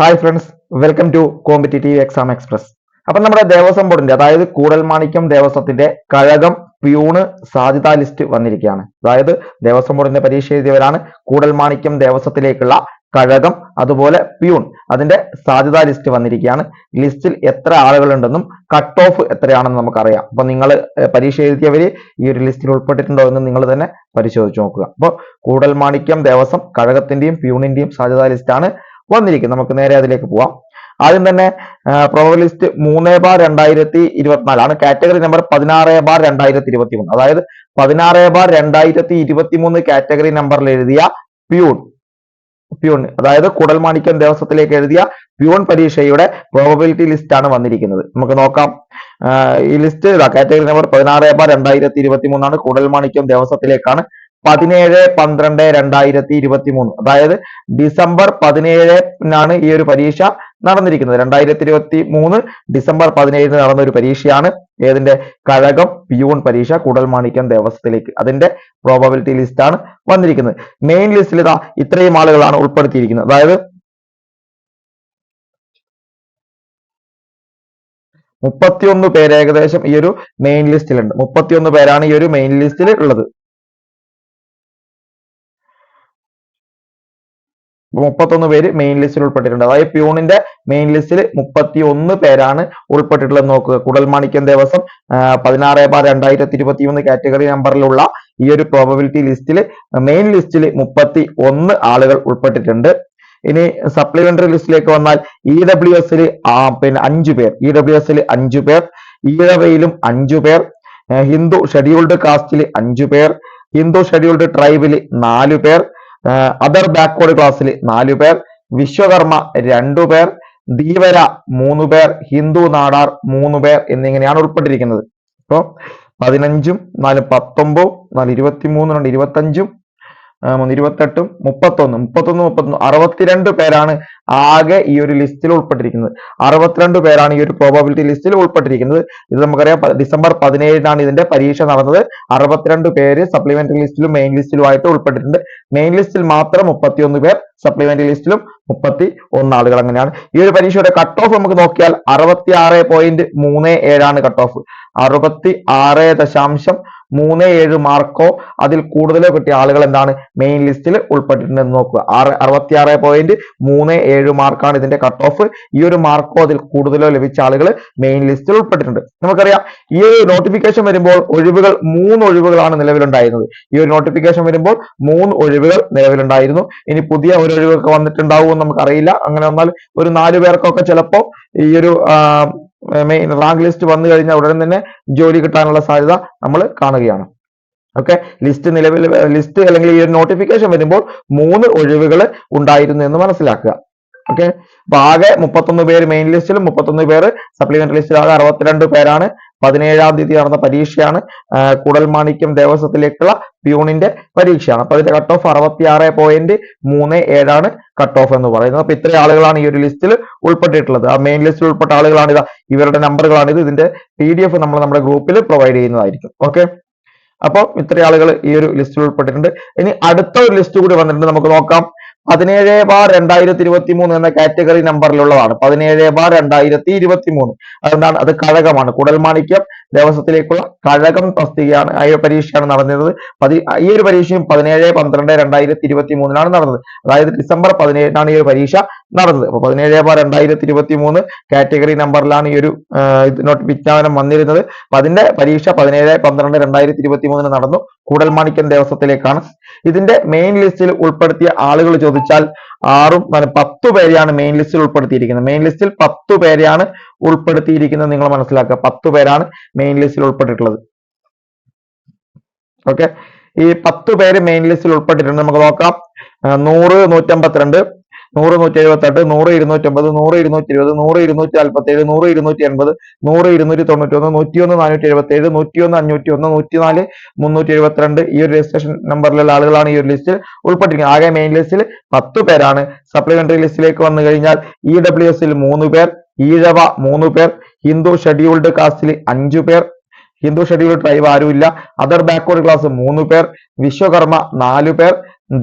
Hi friends welcome to competitive exam express അപ്പൊ നമ്മുടെ ദേവസ്വം ബോർഡിന്റെ അതായത് കൂടൽമാണിക്യം ദേവസ്വത്തിന്റെ കഴകം പ്യൂണ് സാധ്യതാ ലിസ്റ്റ് വന്നിരിക്കുകയാണ്. അതായത് ദേവസ്വം ബോർഡിന്റെ പരീക്ഷ എഴുതിയവരാണ് കൂടൽമാണിക്യം ദേവസ്വത്തിലേക്കുള്ള കഴകം അതുപോലെ പ്യൂൺ അതിന്റെ സാധ്യതാ ലിസ്റ്റ് വന്നിരിക്കുകയാണ്. ലിസ്റ്റിൽ എത്ര ആളുകളുണ്ടെന്നും കട്ട് ഓഫ് എത്രയാണെന്ന് നമുക്കറിയാം. അപ്പൊ നിങ്ങൾ പരീക്ഷ എഴുതിയവർ ഈ ഒരു ലിസ്റ്റിൽ ഉൾപ്പെട്ടിട്ടുണ്ടോ എന്ന് നിങ്ങൾ തന്നെ പരിശോധിച്ച് നോക്കുക. അപ്പോൾ കൂടൽമാണിക്യം ദേവസ്വം കഴകത്തിന്റെയും പ്യൂണിന്റെയും സാധ്യതാ ലിസ്റ്റാണ് വന്നിരിക്കുന്നത് നമുക്ക് നേരെ അതിലേക്ക് പോവാം. ആദ്യം തന്നെ പ്രോബലിസ്റ്റ് മൂന്ന് ബാർ രണ്ടായിരത്തി ഇരുപത്തിനാലാണ് കാറ്റഗറി നമ്പർ പതിനാറ് ബാർ രണ്ടായിരത്തി ഇരുപത്തി മൂന്ന് അതായത് പതിനാറ് ബാർ രണ്ടായിരത്തി ഇരുപത്തി മൂന്ന് കാറ്റഗറി നമ്പറിൽ എഴുതിയ പ്യൂൺ. പ്യൂൺ അതായത് കുടൽമാണിക്യം ദേവസ്വത്തിലേക്ക് എഴുതിയ പ്യൂൺ പരീക്ഷയുടെ പ്രോബബിലിറ്റി ലിസ്റ്റ് ആണ് വന്നിരിക്കുന്നത്. നമുക്ക് നോക്കാം. ഈ ലിസ്റ്റ് കാറ്റഗറി നമ്പർ പതിനാറ് ബാർ രണ്ടായിരത്തി ഇരുപത്തി മൂന്നാണ് കുടൽമാണിക്യം ദേവസ്വത്തിലേക്കാണ് പതിനേഴ് പന്ത്രണ്ട് രണ്ടായിരത്തി ഇരുപത്തി മൂന്ന് അതായത് ഡിസംബർ പതിനേഴിനാണ് ഈ ഒരു പരീക്ഷ നടന്നിരിക്കുന്നത്. രണ്ടായിരത്തി ഇരുപത്തി മൂന്ന് ഡിസംബർ പതിനേഴിന് നടന്ന ഒരു പരീക്ഷയാണ് ഏതിന്റെ കഴകം പിയൂൺ പരീക്ഷ കുടൽമാണിക്യം ദേവസ്വത്തിലേക്ക് അതിന്റെ പ്രോബബിലിറ്റി ലിസ്റ്റ് ആണ് വന്നിരിക്കുന്നത്. മെയിൻ ലിസ്റ്റിൽ ഇതാ ഇത്രയും ആളുകളാണ് ഉൾപ്പെടുത്തിയിരിക്കുന്നത്. അതായത് മുപ്പത്തിയൊന്ന് പേര് ഏകദേശം ഈ ഒരു മെയിൻ ലിസ്റ്റിലുണ്ട് മുപ്പത്തിയൊന്ന് പേരാണ് ഈ ഒരു മെയിൻ ലിസ്റ്റിൽ ഉള്ളത്. മുപ്പത്തൊന്ന് പേര് മെയിൻ ലിസ്റ്റിൽ ഉൾപ്പെട്ടിട്ടുണ്ട്. അതായത് പ്യൂണിന്റെ മെയിൻ ലിസ്റ്റിൽ മുപ്പത്തി ഒന്ന് പേരാണ് ഉൾപ്പെട്ടിട്ടുള്ളത് നോക്കുക. കുടൽമാണിക്യം ദേവസ്വം പതിനാറ് ബാർ രണ്ടായിരത്തി ഇരുപത്തി മൂന്ന് കാറ്റഗറി നമ്പറിലുള്ള ഈ ഒരു പ്രോബബിലിറ്റി ലിസ്റ്റിൽ മെയിൻ ലിസ്റ്റിൽ മുപ്പത്തി ഒന്ന് ആളുകൾ ഉൾപ്പെട്ടിട്ടുണ്ട്. ഇനി സപ്ലിമെന്ററി ലിസ്റ്റിലേക്ക് വന്നാൽ ഇ ഡബ്ല്യു എസിൽ പിന്നെ അഞ്ചു പേർ. ഇ ഡബ്ല്യു എസിൽ അഞ്ചു പേർ. ഈഴവയിലും അഞ്ചു പേർ. ഹിന്ദു ഷെഡ്യൂൾഡ് കാസ്റ്റിൽ അഞ്ചു പേർ. ഹിന്ദു ഷെഡ്യൂൾഡ് ട്രൈബിൽ നാലു പേർ. അതർ ബാക്ക്വേർഡ് ക്ലാസ്സിൽ നാലു പേർ വിശ്വകർമ്മ രണ്ടു പേർ ധീവര മൂന്ന് പേർ ഹിന്ദു നാടാർ മൂന്ന് പേർ എന്നിങ്ങനെയാണ് ഉൾപ്പെട്ടിരിക്കുന്നത്. അപ്പോൾ പതിനഞ്ചും നാല് പത്തൊമ്പതും നാല് ഇരുപത്തി മൂന്ന് രണ്ട് ഇരുപത്തഞ്ചും ഇരുപത്തെട്ടും മുപ്പത്തൊന്ന് മുപ്പത്തൊന്ന് മുപ്പത്തൊന്ന് അറുപത്തിരണ്ട് പേരാണ് ആകെ ഈ ഒരു ലിസ്റ്റിൽ ഉൾപ്പെട്ടിരിക്കുന്നത്. അറുപത്തിരണ്ട് പേരാണ് ഈ ഒരു പ്രോബബിലിറ്റി ലിസ്റ്റിൽ ഉൾപ്പെട്ടിരിക്കുന്നത്. ഇത് നമുക്കറിയാം ഡിസംബർ പതിനേഴിനാണ് ഇതിന്റെ പരീക്ഷ നടന്നത്. അറുപത്തിരണ്ട് പേര് സപ്ലിമെന്ററി ലിസ്റ്റിലും മെയിൻ ലിസ്റ്റിലും ആയിട്ട് ഉൾപ്പെട്ടിട്ടുണ്ട്. മെയിൻ ലിസ്റ്റിൽ മാത്രം മുപ്പത്തിയൊന്ന് പേർ സപ്ലിമെന്ററി ലിസ്റ്റിലും മുപ്പത്തി ഒന്ന് ആളുകൾ അങ്ങനെയാണ്. ഈ ഒരു പരീക്ഷയുടെ കട്ട് ഓഫ് നമുക്ക് നോക്കിയാൽ അറുപത്തി ആറ് പോയിന്റ് മൂന്ന് ഏഴാണ് കട്ട് ഓഫ് അറുപത്തി ആറ് ദശാംശം മൂന്ന് ഏഴ് മാർക്കോ അതിൽ കൂടുതലോ കിട്ടിയ ആളുകൾ എന്താണ്? മെയിൻ ലിസ്റ്റിൽ ഉൾപ്പെട്ടിട്ടുണ്ടെന്ന് നോക്കുക. ആറ് അറുപത്തി ആറ് പോയിന്റ് മൂന്ന് ഏഴ് മാർക്കാണ് ഇതിന്റെ കട്ട് ഓഫ് ഈ ഒരു മാർക്കോ അതിൽ കൂടുതലോ ലഭിച്ച ആളുകൾ മെയിൻ ലിസ്റ്റിൽ ഉൾപ്പെട്ടിട്ടുണ്ട്. നമുക്കറിയാം ഈ ഒരു നോട്ടിഫിക്കേഷൻ വരുമ്പോൾ ഒഴിവുകൾ മൂന്ന് ഒഴിവുകളാണ് നിലവിലുണ്ടായിരുന്നത്. ഈ ഒരു നോട്ടിഫിക്കേഷൻ വരുമ്പോൾ മൂന്ന് ഒഴിവുകൾ നിലവിലുണ്ടായിരുന്നു. ഇനി പുതിയ ഒരു ഒഴിവൊക്കെ വന്നിട്ടുണ്ടാവുമെന്ന് നമുക്കറിയില്ല. അങ്ങനെ വന്നാൽ ഒരു നാല് പേർക്കൊക്കെ ചിലപ്പോൾ ഈ ഒരു മെയിൻ റാങ്ക് ലിസ്റ്റ് വന്നു കഴിഞ്ഞാൽ ഉടൻ തന്നെ ജോലി കിട്ടാനുള്ള സാധ്യത നമ്മൾ കാണുകയാണ്. ഓക്കെ ലിസ്റ്റ് നിലവിൽ ലിസ്റ്റ് അല്ലെങ്കിൽ ഈ ഒരു നോട്ടിഫിക്കേഷൻ വരുമ്പോൾ മൂന്ന് ഒഴിവുകൾ ഉണ്ടായിരുന്നു എന്ന് മനസ്സിലാക്കുക. ഓക്കെ അപ്പൊ ആകെ മുപ്പത്തൊന്ന് പേര് മെയിൻ ലിസ്റ്റിലും മുപ്പത്തൊന്ന് പേര് സപ്ലിമെന്ററി ലിസ്റ്റിലും ആകെ അറുപത്തിരണ്ട് പേരാണ്. പതിനേഴാം തീയതി നടന്ന പരീക്ഷയാണ്. കുടൽമാണിക്യം ദേവസ്വത്തിലേക്കുള്ള പ്യൂണിന്റെ പരീക്ഷയാണ്. അപ്പൊ അതിന്റെ കട്ട് ഓഫ് അറുപത്തി ആറ് പോയിന്റ് മൂന്ന് ഏഴാണ് കട്ട് ഓഫ് എന്ന് പറയുന്നത്. അപ്പൊ ഇത്രയും ആളുകളാണ് ഈ ഒരു ലിസ്റ്റിൽ ഉൾപ്പെട്ടിട്ടുള്ളത്. ആ മെയിൻ ലിസ്റ്റിൽ ഉൾപ്പെട്ട ആളുകളാണ് ഇവരുടെ നമ്പറുകളാണ് ഇത്. ഇതിന്റെ പി ഡി എഫ് നമ്മൾ നമ്മുടെ ഗ്രൂപ്പിൽ പ്രൊവൈഡ് ചെയ്യുന്നതായിരിക്കും. ഓക്കെ അപ്പോൾ ഇത്രയും ആളുകൾ ഈ ഒരു ലിസ്റ്റിൽ ഉൾപ്പെട്ടിട്ടുണ്ട്. ഇനി അടുത്ത ഒരു ലിസ്റ്റ് കൂടി വന്നിട്ടുണ്ട്. നമുക്ക് നോക്കാം. പതിനേഴ് ബാർ രണ്ടായിരത്തി ഇരുപത്തി മൂന്ന് എന്ന കാറ്റഗറി നമ്പറിലുള്ളതാണ്. പതിനേഴ് ബാർ രണ്ടായിരത്തി ഇരുപത്തി മൂന്ന് അതുകൊണ്ടാണ് അത് കഴകമാണ്. കുടൽമാണിക്യം ദേവസ്വത്തിലേക്കുള്ള കഴകം തസ്തികയാണ് ഈ പരീക്ഷയാണ് നടന്നിരുന്നത് പതി ഈ ഒരു പരീക്ഷയും പതിനേഴ് പന്ത്രണ്ട് രണ്ടായിരത്തി ഇരുപത്തി മൂന്നിനാണ് നടന്നത്. അതായത് ഡിസംബർ പതിനേഴിനാണ് ഈ ഒരു പരീക്ഷ. നടന്നത്. അപ്പൊ പതിനേഴ് ബാർ രണ്ടായിരത്തി ഇരുപത്തി മൂന്ന് കാറ്റഗറി നമ്പറിലാണ് ഈ ഒരു നോട്ട് വിജ്ഞാപനം വന്നിരുന്നത്. അപ്പൊ അതിന്റെ പരീക്ഷ പതിനേഴ് പന്ത്രണ്ട് രണ്ടായിരത്തി ഇരുപത്തി മൂന്നിന് നടന്നു. കൂടൽമാണിക്കൻ ദേവസ്വത്തിലേക്കാണ്. ഇതിന്റെ മെയിൻ ലിസ്റ്റിൽ ഉൾപ്പെടുത്തിയ ആളുകൾ ചോദിച്ചാൽ ആറും പത്തു പേരെയാണ് മെയിൻ ലിസ്റ്റിൽ ഉൾപ്പെടുത്തിയിരിക്കുന്നത്. മെയിൻ ലിസ്റ്റിൽ പത്തു പേരെയാണ് ഉൾപ്പെടുത്തിയിരിക്കുന്നത് നിങ്ങൾ മനസ്സിലാക്കുക. പത്തു പേരാണ് മെയിൻ ലിസ്റ്റിൽ ഉൾപ്പെട്ടിട്ടുള്ളത്. ഓക്കെ? ഈ പത്തു പേര് മെയിൻ ലിസ്റ്റിൽ ഉൾപ്പെട്ടിട്ടുണ്ട്. നമുക്ക് നോക്കാം. നൂറ് നൂറ്റമ്പത്തിരണ്ട് നൂറ് നൂറ്റി എഴുപത്തെട്ട് നൂറ് ഇരുന്നൂറ്റമ്പത് നൂറ് ഇരുന്നൂറ്റി ഇരുപത് നൂറ് ഇരുന്നൂറ്റി നാൽപ്പത്തേഴ് നൂറ് ഇരുന്നൂറ്റി എൺപത് നൂറ് ഇരുന്നൂറ്റി തൊണ്ണൂറ്റി ഒന്ന് നൂറ്റിയൊന്ന് നാനൂറ്റി എഴുപത്തി ഏഴ് നൂറ്റിയൊന്ന് അഞ്ഞൂറ്റി ഒന്ന് നൂറ്റിനാല് മുന്നൂറ്റി എഴുപത്തിരണ്ട് ഈ ഒരു രജിസ്ട്രേഷൻ നമ്പറിലുള്ള ആളുകളാണ് ഈ ഒരു ലിസ്റ്റിൽ ഉൾപ്പെട്ടിരിക്കുന്നത്. ആകെ മെയിൻ ലിസ്റ്റിൽ പത്ത് പേരാണ്. സപ്ലിമെന്ററി ലിസ്റ്റിലേക്ക് വന്നു കഴിഞ്ഞാൽ ഇ ഡബ്ല്യു എസിൽ മൂന്ന് പേർ ഈഴവ മൂന്ന് പേർ ഹിന്ദു ഷെഡ്യൂൾഡ് കാസ്റ്റിൽ അഞ്ചു പേർ ഹിന്ദു ഷെഡ്യൂൾഡ് ട്രൈബ് ആരുമില്ല. അതർ ബാക്ക്വേർഡ് ക്ലാസ് മൂന്ന് പേർ വിശ്വകർമ്മ നാലു പേർ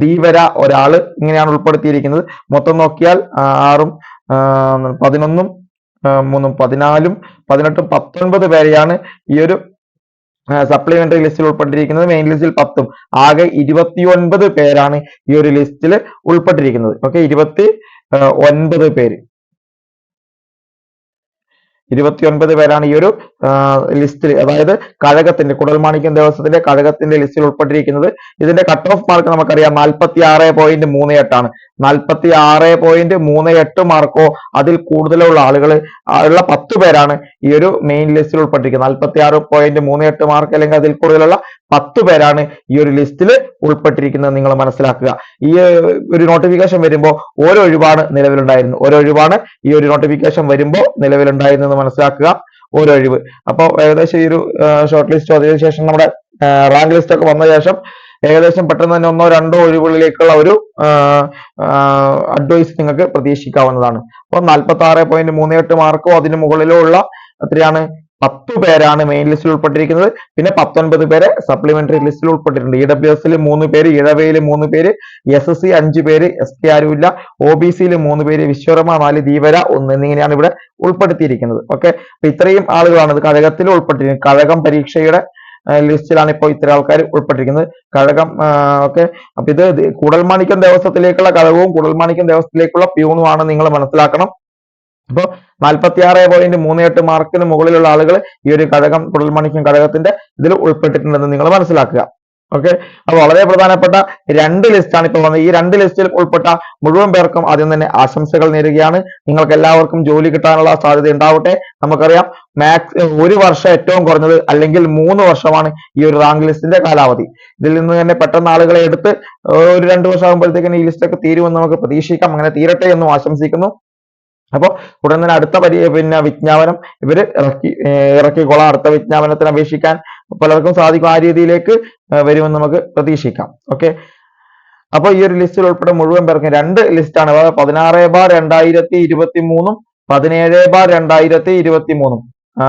ധീവര ഒരാൾ ഇങ്ങനെയാണ് ഉൾപ്പെടുത്തിയിരിക്കുന്നത്. മൊത്തം നോക്കിയാൽ ആറും പതിനൊന്നും മൂന്നും പതിനാലും പതിനെട്ടും പത്തൊൻപത് പേരെയാണ് ഈ ഒരു സപ്ലിമെന്ററി ലിസ്റ്റിൽ ഉൾപ്പെട്ടിരിക്കുന്നത്. മെയിൻ ലിസ്റ്റിൽ പത്തും. ആകെ ഇരുപത്തിയൊൻപത് പേരാണ് ഈ ഒരു ലിസ്റ്റിൽ ഉൾപ്പെട്ടിരിക്കുന്നത്. ഓക്കെ ഇരുപത്തി ഒൻപത് പേര്. ഇരുപത്തിയൊൻപത് പേരാണ് ഈ ഒരു ലിസ്റ്റിൽ അതായത് കഴകത്തിന്റെ കുടൽമാണിക്യം ദേവസ്വത്തിന്റെ കഴകത്തിന്റെ ലിസ്റ്റിൽ ഉൾപ്പെട്ടിരിക്കുന്നത്. ഇതിന്റെ കട്ട് ഓഫ് മാർക്ക് നമുക്കറിയാം. നാൽപ്പത്തി ആറ് പോയിന്റ് മൂന്ന് എട്ടാണ് നാൽപ്പത്തി ആറ് പോയിന്റ് മൂന്ന് എട്ട് മാർക്കോ അതിൽ കൂടുതലുള്ള ആളുകൾ ഉള്ള പത്ത് പേരാണ് ഈ ഒരു മെയിൻ ലിസ്റ്റിൽ ഉൾപ്പെട്ടിരിക്കുന്നത്. നാൽപ്പത്തി ആറ് പോയിന്റ് മൂന്ന് എട്ട് മാർക്ക് അല്ലെങ്കിൽ അതിൽ കൂടുതലുള്ള പത്ത് പേരാണ് ഈ ഒരു ലിസ്റ്റിൽ ഉൾപ്പെട്ടിരിക്കുന്നത്. നിങ്ങൾ മനസ്സിലാക്കുക. ഈ ഒരു നോട്ടിഫിക്കേഷൻ വരുമ്പോൾ ഓരോ ഒഴിവാണ് നിലവിലുണ്ടായിരുന്നു ഓരോ ഒഴിവാണ് ഈ ഒരു നോട്ടിഫിക്കേഷൻ വരുമ്പോൾ നിലവിലുണ്ടായിരുന്നത് മനസ്സിലാക്കുക. ഓരോ ഒഴിവ്. അപ്പോൾ ഏകദേശം ഈ ഒരു ഷോർട്ട് ലിസ്റ്റ് അതിനു ശേഷം നമ്മുടെ റാങ്ക് ലിസ്റ്റ് ഒക്കെ വന്ന ശേഷം ഏകദേശം പെട്ടെന്ന് തന്നെ ഒന്നോ രണ്ടോ ഒഴിവുകളിലേക്കുള്ള ഒരു അഡ്വൈസ് നിങ്ങൾക്ക് പ്രതീക്ഷിക്കാവുന്നതാണ്. അപ്പോൾ നാൽപ്പത്തി ആറ് പോയിന്റ് മൂന്ന് എട്ട് മാർക്കോ അതിന് മുകളിലോ ഉള്ള എത്രയാണ് പത്ത് പേരാണ് മെയിൻ ലിസ്റ്റിൽ ഉൾപ്പെട്ടിരിക്കുന്നത്. പിന്നെ പത്തൊൻപത് പേര് സപ്ലിമെന്ററി ലിസ്റ്റിൽ ഉൾപ്പെട്ടിട്ടുണ്ട്. ഇ ഡബ്ല്യു എസിൽ മൂന്ന് പേര് ഇഴവയിൽ മൂന്ന് പേര് എസ് എസ് സി അഞ്ച് പേര് എസ് ടി ആരുമില്ല. ഒ ബി സിയിൽ മൂന്ന് പേര് വിശ്വകർമ്മ നാല് ധീവര ഒന്ന് എന്നിങ്ങനെയാണ് ഇവിടെ ഉൾപ്പെടുത്തിയിരിക്കുന്നത്. ഓക്കെ അപ്പൊ ഇത്രയും ആളുകളാണ് ഇത് കഴകത്തിൽ ഉൾപ്പെട്ടിരിക്കുന്നത്. കഴകം പരീക്ഷയുടെ ലിസ്റ്റിലാണ് ഇപ്പോൾ ഇത്ര ആൾക്കാർ ഉൾപ്പെട്ടിരിക്കുന്നത്. കഴകം ഓക്കെ അപ്പൊ ഇത് ഇത് കൂടൽമാണിക്യം ദേവസ്വത്തിലേക്കുള്ള കഴകവും കൂടൽമാണിക്യം ദേവസ്വത്തിലേക്കുള്ള പ്യൂണുമാണ് നിങ്ങൾ മനസ്സിലാക്കണം. അപ്പോൾ നാൽപ്പത്തി ആറ് പോയിന്റ് മൂന്ന് എട്ട് മാർക്കിന് മുകളിലുള്ള ആളുകൾ ഈ ഒരു ഘടകം കുടൽമണിക്കും ഘടകത്തിന്റെ ഇതിൽ ഉൾപ്പെട്ടിട്ടുണ്ടെന്ന് നിങ്ങൾ മനസ്സിലാക്കുക. ഓക്കെ അപ്പോൾ വളരെ പ്രധാനപ്പെട്ട രണ്ട് ലിസ്റ്റാണ് ഇപ്പോൾ വന്നത്. ഈ രണ്ട് ലിസ്റ്റിൽ ഉൾപ്പെട്ട മുഴുവൻ പേർക്കും ആദ്യം തന്നെ ആശംസകൾ നേരുകയാണ്. നിങ്ങൾക്ക് എല്ലാവർക്കും ജോലി കിട്ടാനുള്ള സാധ്യത ഉണ്ടാവട്ടെ. നമുക്കറിയാം മാക്സ് ഒരു വർഷം ഏറ്റവും കുറഞ്ഞത് അല്ലെങ്കിൽ മൂന്ന് വർഷമാണ് ഈ ഒരു റാങ്ക് ലിസ്റ്റിന്റെ കാലാവധി. ഇതിൽ നിന്ന് തന്നെ പെട്ടെന്ന് ആളുകളെ എടുത്ത് ഒരു രണ്ട് വർഷം ആകുമ്പോഴത്തേക്കും ഈ ലിസ്റ്റ് ഒക്കെ തീരുമെന്ന് നമുക്ക് പ്രതീക്ഷിക്കാം. അങ്ങനെ തീരട്ടെ എന്നും ആശംസിക്കുന്നു. അപ്പോൾ ഉടൻ തന്നെ അടുത്ത പരി പിന്നെ വിജ്ഞാപനം ഇവർ ഇറക്കി ഇറക്കിക്കൊള്ളാം അടുത്ത വിജ്ഞാപനത്തിന് അപേക്ഷിക്കാൻ പലർക്കും സാധിക്കും ആ രീതിയിലേക്ക് വരുമെന്ന് നമുക്ക് പ്രതീക്ഷിക്കാം. ഓക്കെ? അപ്പോൾ ഈ ഒരു ലിസ്റ്റിൽ ഉൾപ്പെടെ മുഴുവൻ പേർക്കും രണ്ട് ലിസ്റ്റാണ്. പതിനാറ് ബാർ രണ്ടായിരത്തി ഇരുപത്തി മൂന്നും പതിനേഴ് ബാർ രണ്ടായിരത്തി ഇരുപത്തി മൂന്നും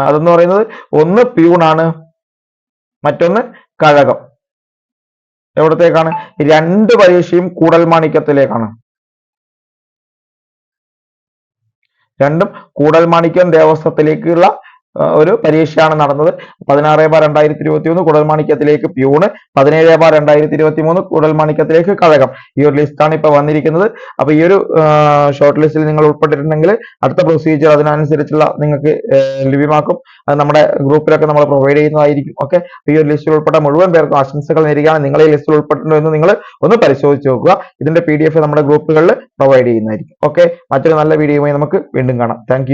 അതെന്ന് പറയുന്നത് ഒന്ന് പ്യൂണാണ് മറ്റൊന്ന് കഴകം. എവിടത്തേക്കാണ്? രണ്ട് പരീക്ഷയും കൂടൽമാണിക്യത്തിലേക്കാണ്. രണ്ടും കൂടൽമാണിക്യം ദേവസ്വത്തിലേക്കുള്ള ആ, ഒരു പരീക്ഷയാണ് നടന്നത്. പതിനാറ് ബാർ രണ്ടായിരത്തി ഇരുപത്തി ഒന്ന് കുടൽമാണിക്യത്തിലേക്ക് പ്യൂണ് പതിനേഴ് ബാർ രണ്ടായിരത്തി ഇരുപത്തി മൂന്ന് കുടൽമാണിക്യത്തിലേക്ക് കഴകം. ഈ ഒരു ലിസ്റ്റാണ് ഇപ്പൊ വന്നിരിക്കുന്നത്. അപ്പൊ ഈ ഒരു ഷോർട്ട് ലിസ്റ്റിൽ നിങ്ങൾ ഉൾപ്പെട്ടിട്ടുണ്ടെങ്കിൽ അടുത്ത പ്രൊസീജിയർ അതിനനുസരിച്ചുള്ള നിങ്ങൾക്ക് ലഭ്യമാക്കും. അത് നമ്മുടെ ഗ്രൂപ്പിലൊക്കെ നമ്മൾ പ്രൊവൈഡ് ചെയ്യുന്നതായിരിക്കും. ഓക്കെ ഈ ഒരു ലിസ്റ്റിൽ ഉൾപ്പെട്ട മുഴുവൻ പേർക്കും ആശംസകൾ നേരിടുകയാണ് നിങ്ങളെ ഈ ലിസ്റ്റിൽ ഉൾപ്പെട്ടിട്ടുണ്ടോ എന്ന് നിങ്ങൾ ഒന്ന് പരിശോധിച്ച് നോക്കുക. ഇതിന്റെ പി നമ്മുടെ ഗ്രൂപ്പുകളിൽ പ്രൊവൈഡ് ചെയ്യുന്നതായിരിക്കും. ഓക്കെ മറ്റൊരു നല്ല വീഡിയോയുമായി നമുക്ക് വീണ്ടും കാണാം. താങ്ക്